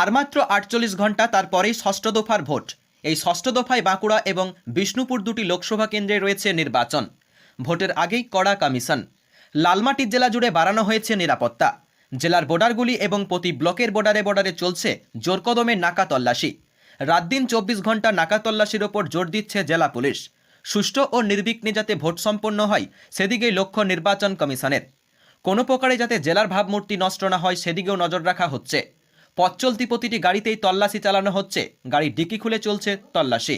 আর মাত্র আটচল্লিশ ঘণ্টা তারপরেই ষষ্ঠ দফার ভোট। এই ষষ্ঠ দফায় বাঁকুড়া এবং বিষ্ণুপুর দুটি লোকসভা কেন্দ্রে রয়েছে নির্বাচন। ভোটের আগেই কড়া কমিশন। লালমাটির জেলা জুড়ে বাড়ানো হয়েছে নিরাপত্তা। জেলার বর্ডারগুলি এবং প্রতি ব্লকের বর্ডারে বর্ডারে চলছে জোরকদমে নাকা তল্লাশি রাত দিন চব্বিশ ঘণ্টা নাকা তল্লাশির ওপর জোর দিচ্ছে জেলা পুলিশ। সুষ্ঠু ও নির্বিঘ্নে যাতে ভোট সম্পন্ন হয়, সেদিকেই লক্ষ্য নির্বাচন কমিশনের। কোনো প্রকারে যাতে জেলার ভাবমূর্তি নষ্ট না হয়, সেদিকেও নজর রাখা হচ্ছে। পথ চলতি প্রতিটি গাড়িতেই তল্লাশি চালানো হচ্ছে। গাড়ির ডিকি খুলে চলছে তল্লাশি।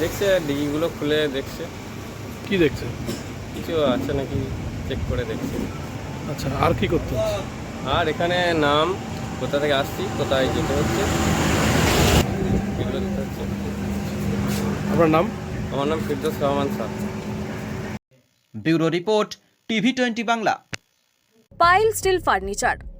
দেখছে ডিকিগুলো খুলে দেখছে। কি দেখছে? কিছু আছে নাকি? চেক করে দেখছে। আচ্ছা আর কি করতে হচ্ছে? আর এখানে নাম কোথা থেকে আসছি কোথায় যেতে হচ্ছে এগুলো দিতে হচ্ছে। আপনার নাম? আমার নাম Firdous Rahman sir. Bureau report TV twenty Bangla. Pile steel furniture.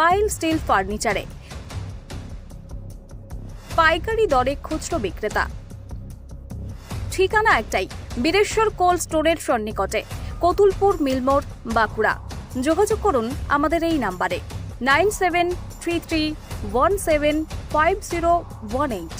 Pile steel ফার্নিচারে। পাইকারি দরে খুচরো বিক্রেতা। ঠিকানা একটাই, বীরেশ্বর কোল্ড স্টোরের সন্নিকটে, কতুলপুর মিলমোর বাঁকুড়া। যোগাযোগ করুন আমাদের এই নাম্বারে, nine seven three three one seven five zero one eight.